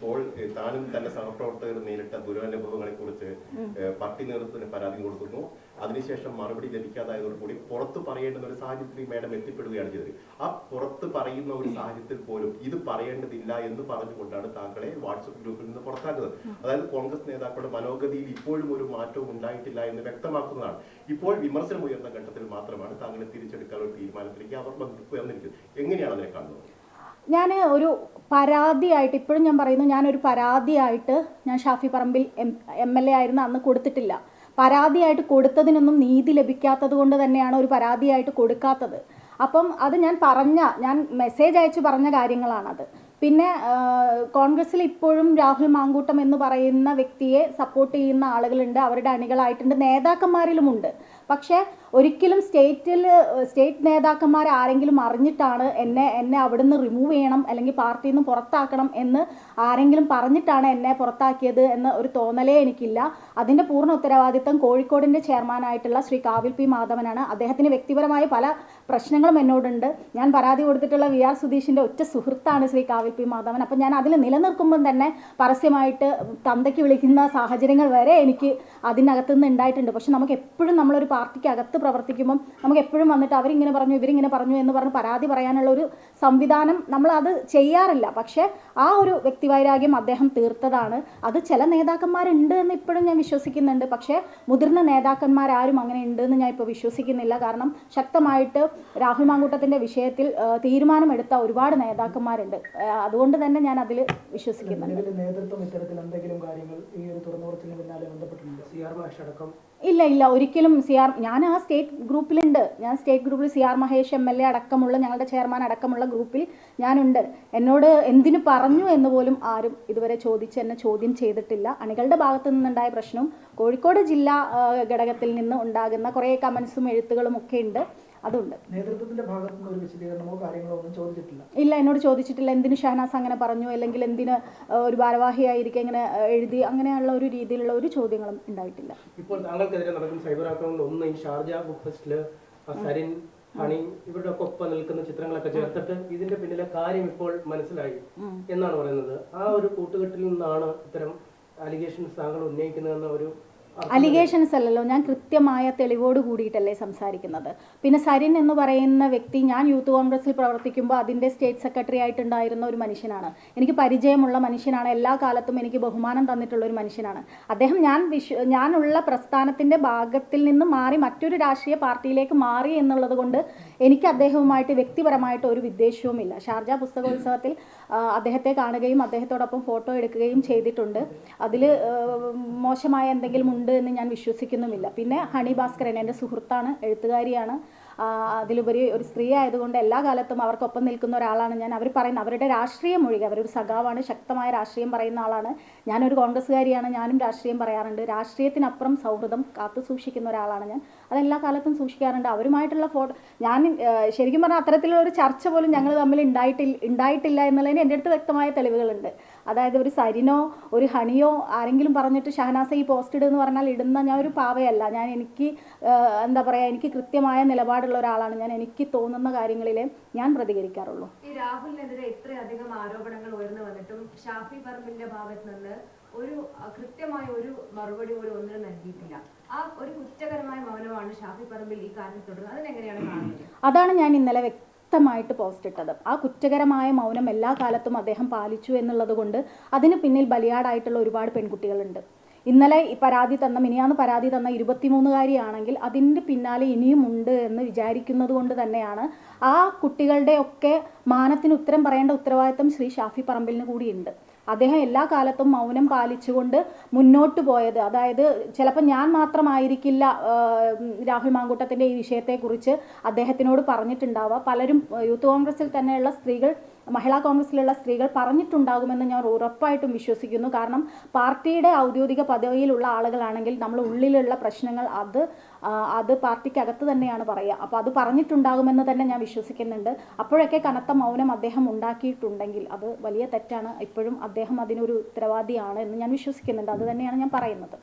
ഇപ്പോൾ താനും തന്റെ സഹപ്രവർത്തകർ നേരിട്ട ദുരനുഭവങ്ങളെ കുറിച്ച് പാർട്ടി നേതൃത്വത്തിന് പരാതി കൊടുക്കുന്നു. അതിനുശേഷം മറുപടി ലഭിക്കാതായതോടുകൂടി പുറത്ത് പറയേണ്ടുന്ന ഒരു സാഹചര്യത്തിൽ മേഡം എത്തിപ്പെടുകയാണ് ചെയ്തത്. ആ പുറത്ത് പറയുന്ന ഒരു സാഹചര്യത്തിൽ പോലും ഇത് പറയേണ്ടതില്ല എന്ന് പറഞ്ഞുകൊണ്ടാണ് താങ്കളെ വാട്സപ്പ് ഗ്രൂപ്പിൽ നിന്ന് പുറത്താക്കുന്നത്. അതായത് കോൺഗ്രസ് നേതാക്കളുടെ മനോഗതിയിൽ ഇപ്പോഴും ഒരു മാറ്റവും ഉണ്ടായിട്ടില്ല എന്ന് വ്യക്തമാക്കുന്നതാണ്. ഇപ്പോൾ വിമർശനം ഉയർന്ന ഘട്ടത്തിൽ മാത്രമാണ് താങ്കളെ തിരിച്ചെടുക്കാൻ ഒരു തീരുമാനത്തിലേക്ക് അവർ വന്നിരിക്കുന്നത്. എങ്ങനെയാണ് അതിനെ കാണുന്നത്? ഞാൻ ഒരു പരാതിയായിട്ട് ഇപ്പോഴും ഞാൻ പറയുന്നു ഞാനൊരു പരാതിയായിട്ട് ഞാൻ Shafi Parambil M M L A ആയിരുന്ന അന്ന് കൊടുത്തിട്ടില്ല. പരാതിയായിട്ട് കൊടുത്തതിനൊന്നും നീതി ലഭിക്കാത്തത് കൊണ്ട് തന്നെയാണ് ഒരു പരാതിയായിട്ട് കൊടുക്കാത്തത്. അപ്പം അത് ഞാൻ പറഞ്ഞ ഞാൻ മെസ്സേജ് അയച്ച് പറഞ്ഞ കാര്യങ്ങളാണത്. പിന്നെ കോൺഗ്രസ്സിൽ ഇപ്പോഴും രാഹുൽ മാങ്കൂട്ടം എന്ന് പറയുന്ന വ്യക്തിയെ സപ്പോർട്ട് ചെയ്യുന്ന ആളുകളുണ്ട്. അവരുടെ അണികളായിട്ടുണ്ട്. നേതാക്കന്മാരിലുമുണ്ട്. പക്ഷേ ഒരിക്കലും സ്റ്റേറ്റിൽ സ്റ്റേറ്റ് നേതാക്കന്മാർ ആരെങ്കിലും അറിഞ്ഞിട്ടാണ് എന്നെ എന്നെ അവിടുന്ന് റിമൂവ് ചെയ്യണം അല്ലെങ്കിൽ പാർട്ടിയിൽ നിന്ന് പുറത്താക്കണം എന്ന് ആരെങ്കിലും പറഞ്ഞിട്ടാണ് എന്നെ പുറത്താക്കിയത് എന്ന ഒരു തോന്നലേ എനിക്കില്ല. അതിന്റെ പൂർണ ഉത്തരവാദിത്തം കോഴിക്കോടിന്റെ ചെയർമാനായിട്ടുള്ള ശ്രീ കാവിൽ പി മാധവനാണ്. അദ്ദേഹത്തിന് വ്യക്തിപരമായ പല പ്രശ്നങ്ങളും എന്നോടുണ്ട്. ഞാൻ പരാതി കൊടുത്തിട്ടുള്ള വി ആർ സുധീഷിന്റെ ഒറ്റ സുഹൃത്താണ് ശ്രീ കാവിൽ പി മാധവൻ. അപ്പം ഞാൻ അതിൽ നിലനിൽക്കുമ്പം തന്നെ പരസ്യമായിട്ട് തന്തയ്ക്ക് വിളിക്കുന്ന സാഹചര്യങ്ങൾ വരെ എനിക്ക് അതിനകത്തു നിന്ന് ഉണ്ടായിട്ടുണ്ട്. പക്ഷെ നമുക്ക് എപ്പോഴും നമ്മളൊരു പാർട്ടിക്ക് അകത്ത് പ്രവർത്തിക്കുമ്പം നമുക്ക് എപ്പോഴും വന്നിട്ട് അവരിങ്ങനെ പറഞ്ഞു ഇവരിങ്ങനെ പറഞ്ഞു എന്ന് പറഞ്ഞ് പരാതി പറയാനുള്ള ഒരു സംവിധാനം നമ്മൾ അത് ചെയ്യാറില്ല. പക്ഷേ ആ ഒരു വ്യക്തിവൈരാഗ്യം അദ്ദേഹം തീർത്തതാണ്. അത് ചില നേതാക്കന്മാരുണ്ട് എന്ന് ഇപ്പോഴും ഞാൻ വിശ്വസിക്കുന്നുണ്ട്. പക്ഷേ മുതിർന്ന നേതാക്കന്മാരാരും അങ്ങനെ ഉണ്ട് എന്ന് ഞാൻ ഇപ്പോൾ വിശ്വസിക്കുന്നില്ല. കാരണം ശക്തമായിട്ട് രാഹുൽ മാങ്കൂട്ടത്തിന്റെ വിഷയത്തിൽ തീരുമാനമെടുത്ത ഒരുപാട് നേതാക്കന്മാരുണ്ട്. അതുകൊണ്ട് തന്നെ ഞാൻ അതിൽ വിശ്വസിക്കുന്നുണ്ട്. ഇല്ല ഇല്ല. ഒരിക്കലും സി ആർ ഞാൻ ആ സ്റ്റേറ്റ് ഗ്രൂപ്പിലുണ്ട്. ഞാൻ സ്റ്റേറ്റ് ഗ്രൂപ്പിൽ C R Mahesh M L A അടക്കമുള്ള ഞങ്ങളുടെ ചെയർമാൻ അടക്കമുള്ള ഗ്രൂപ്പിൽ ഞാനുണ്ട്. എന്നോട് എന്തിനു പറഞ്ഞു എന്ന് പോലും ആരും ഇതുവരെ ചോദിച്ച് എന്നെ ചോദ്യം ചെയ്തിട്ടില്ല. അണികളുടെ ഭാഗത്തു നിന്നുണ്ടായ പ്രശ്നവും കോഴിക്കോട് ജില്ലാ ഘടകത്തിൽ നിന്ന് ഉണ്ടാകുന്ന കുറേ കമൻസും എഴുത്തുകളും ഒക്കെ ഉണ്ട്. അതുണ്ട്. നേതൃത്വത്തിന്റെ ഭാഗത്തുനിന്ന് ഒരു വിശദീകരണമോ കാര്യങ്ങളോ ഒന്നും ചോദിച്ചിട്ടില്ല. ഇല്ല എന്നോട് ചോദിച്ചിട്ടില്ല. എന്തിനു ഷഹനാസ് അങ്ങനെ പറഞ്ഞു? അല്ലെങ്കിൽ എന്തിന് ഒരു ഭാരവാഹിയായിരിക്കും ഇങ്ങനെ എഴുതി? അങ്ങനെയുള്ള ഒരു രീതിയിലുള്ള ഒരു ചോദ്യങ്ങളും ഉണ്ടായിട്ടില്ല. ഇപ്പോൾ താങ്കൾക്കെതിരെ നടക്കുന്ന സൈബർ ആക്രമണം ഒന്ന് ഈ ഷാർജ ബുക്ക് ഫെസ്റ്റിൽ സരിൻ ഹണി ഇവരുടെ ഒക്കെ ഒപ്പം നിൽക്കുന്ന ചിത്രങ്ങളൊക്കെ ചേർത്തിട്ട് ഇതിന്റെ പിന്നിലെ കാര്യം ഇപ്പോൾ മനസ്സിലായി എന്നാണ് പറയുന്നത്. ആ ഒരു കൂട്ടുകെട്ടിൽ നിന്നാണ് ഇത്തരം അലിഗേഷൻസ് താങ്കൾ ഉന്നയിക്കുന്നതെന്ന ഒരു അലിഗേഷൻസ് അല്ലല്ലോ ഞാൻ കൃത്യമായ തെളിവോട് കൂടിയിട്ടല്ലേ സംസാരിക്കുന്നത്. പിന്നെ സരിൻ എന്ന് പറയുന്ന വ്യക്തി ഞാൻ യൂത്ത് കോൺഗ്രസിൽ പ്രവർത്തിക്കുമ്പോൾ അതിന്റെ സ്റ്റേറ്റ് സെക്രട്ടറി ആയിട്ടുണ്ടായിരുന്ന ഒരു മനുഷ്യനാണ്. എനിക്ക് പരിചയമുള്ള മനുഷ്യനാണ്. എല്ലാ കാലത്തും എനിക്ക് ബഹുമാനം തന്നിട്ടുള്ള ഒരു മനുഷ്യനാണ്. അദ്ദേഹം ഞാൻ വിശ്വ ഞാനുള്ള പ്രസ്ഥാനത്തിന്റെ ഭാഗത്തിൽ നിന്ന് മാറി മറ്റൊരു രാഷ്ട്രീയ പാർട്ടിയിലേക്ക് മാറി എന്നുള്ളത് കൊണ്ട് എനിക്ക് അദ്ദേഹവുമായിട്ട് വ്യക്തിപരമായിട്ട് ഒരു വിദ്വേഷവുമില്ല. ഷാർജ പുസ്തകോത്സവത്തിൽ അദ്ദേഹത്തെ കാണുകയും അദ്ദേഹത്തോടൊപ്പം ഫോട്ടോ എടുക്കുകയും ചെയ്തിട്ടുണ്ട്. അതിൽ മോശമായ എന്തെങ്കിലും ഉണ്ട് എന്ന് ഞാൻ വിശ്വസിക്കുന്നുമില്ല. പിന്നെ ഹണി ഭാസ്കരൻ എന്റെ സുഹൃത്താണ് എഴുത്തുകാരിയാണ്. അതിലുപരി ഒരു സ്ത്രീ ആയതുകൊണ്ട് എല്ലാ കാലത്തും അവർക്കൊപ്പം നിൽക്കുന്ന ഒരാളാണ് ഞാൻ. അവർ പറയുന്ന അവരുടെ രാഷ്ട്രീയം ഒഴികെ അവരൊരു സഖാവാണ് ശക്തമായ രാഷ്ട്രീയം പറയുന്ന ആളാണ്. ഞാനൊരു കോൺഗ്രസ്സുകാരിയാണ് ഞാനും രാഷ്ട്രീയം പറയാറുണ്ട്. രാഷ്ട്രീയത്തിനപ്പുറം സൗഹൃദം കാത്തു സൂക്ഷിക്കുന്ന ഒരാളാണ് ഞാൻ. അതെല്ലാ കാലത്തും സൂക്ഷിക്കാറുണ്ട്. അവരുമായിട്ടുള്ള ഫോട്ടോ ഞാൻ ശരിക്കും പറഞ്ഞാൽ അത്തരത്തിലുള്ള ഒരു ചർച്ച പോലും ഞങ്ങൾ തമ്മിൽ ഉണ്ടായിട്ടില്ല ഉണ്ടായിട്ടില്ല എന്നുള്ളതിന് എന്റെ അടുത്ത് വ്യക്തമായ തെളിവുകളുണ്ട്. അതായത് ഒരു സരിനോ ഒരു ഹണിയോ ആരെങ്കിലും പറഞ്ഞിട്ട് ഷഹനാസ ഈ പോസ്റ്റ് ഇടുന്ന് പറഞ്ഞാൽ ഇടുന്ന ഞാൻ ഒരു പാവയല്ല. ഞാൻ എനിക്ക് എന്താ പറയുക എനിക്ക് കൃത്യമായ നിലപാടുള്ള ഒരാളാണ്. ഞാൻ എനിക്ക് തോന്നുന്ന കാര്യങ്ങളിലേ ഞാൻ പ്രതികരിക്കാറുള്ളൂ. ഈ രാഹുലിനെതിരെ ഇത്രയധികം ആരോപണങ്ങൾ ഉയർന്നു വന്നിട്ടും ഷാഫി പറമ്പിന്റെ ഭാഗത്ത് നിന്ന് ഒരു കൃത്യമായ ഒരു മറുപടി പോലും ഒന്നിനും നൽകിയിട്ടില്ല. ആ ഒരു കുറ്റകരമായ മൗനമാണ് ഷാഫി പറമ്പിൽ ഈ കാര്യത്തിൽ തുടരുന്നത്. അതിനെങ്ങനെയാണ് കാണുന്നത്? അതാണ് ഞാൻ ഇന്നലെ വ്യക്തമായിട്ട് പോസ്റ്റ് ഇട്ടത്. ആ കുറ്റകരമായ മൗനം എല്ലാ കാലത്തും അദ്ദേഹം പാലിച്ചു എന്നുള്ളത് കൊണ്ട് അതിന് പിന്നിൽ ബലിയാടായിട്ടുള്ള ഒരുപാട് പെൺകുട്ടികളുണ്ട്. ഇന്നലെ പരാതി തന്ന മിനിയാന്ന് പരാതി തന്ന ഇരുപത്തിമൂന്നുകാരിയാണെങ്കിൽ അതിന്റെ പിന്നാലെ ഇനിയും ഉണ്ട് എന്ന് വിചാരിക്കുന്നത് കൊണ്ട് തന്നെയാണ് ആ കുട്ടികളുടെയൊക്കെ മാനത്തിന് ഉത്തരം പറയേണ്ട ഉത്തരവാദിത്തം ശ്രീ ഷാഫി പറമ്പിലിന് കൂടിയുണ്ട്. അദ്ദേഹം എല്ലാ കാലത്തും മൗനം പാലിച്ചുകൊണ്ട് മുന്നോട്ട് പോയത്. അതായത് ചിലപ്പോൾ ഞാൻ മാത്രമായിരിക്കില്ല രാഹുൽ മാങ്കൂട്ടത്തിന്റെ ഈ വിഷയത്തെക്കുറിച്ച് അദ്ദേഹത്തിനോട് പറഞ്ഞിട്ടുണ്ടാവുക. പലരും യൂത്ത് കോൺഗ്രസിൽ തന്നെയുള്ള സ്ത്രീകൾ മഹിളാ കോൺഗ്രസിലുള്ള സ്ത്രീകൾ പറഞ്ഞിട്ടുണ്ടാകുമെന്ന് ഞാൻ ഉറപ്പായിട്ടും വിശ്വസിക്കുന്നു. കാരണം പാർട്ടിയുടെ ഔദ്യോഗിക പദവിയിലുള്ള ആളുകളാണെങ്കിൽ നമ്മൾ ഉള്ളിലുള്ള പ്രശ്നങ്ങൾ അത് അത് പാർട്ടിക്കകത്ത് തന്നെയാണ് പറയുക. അപ്പോൾ അത് പറഞ്ഞിട്ടുണ്ടാകുമെന്ന് തന്നെ ഞാൻ വിശ്വസിക്കുന്നുണ്ട്. അപ്പോഴൊക്കെ കനത്ത മൗനം അദ്ദേഹം ഉണ്ടാക്കിയിട്ടുണ്ടെങ്കിൽ അത് വലിയ തെറ്റാണ്. ഇപ്പോഴും അദ്ദേഹം അതിനൊരു ഉത്തരവാദിയാണ് എന്ന് ഞാൻ വിശ്വസിക്കുന്നുണ്ട്. അത് തന്നെയാണ് ഞാൻ പറയുന്നത്.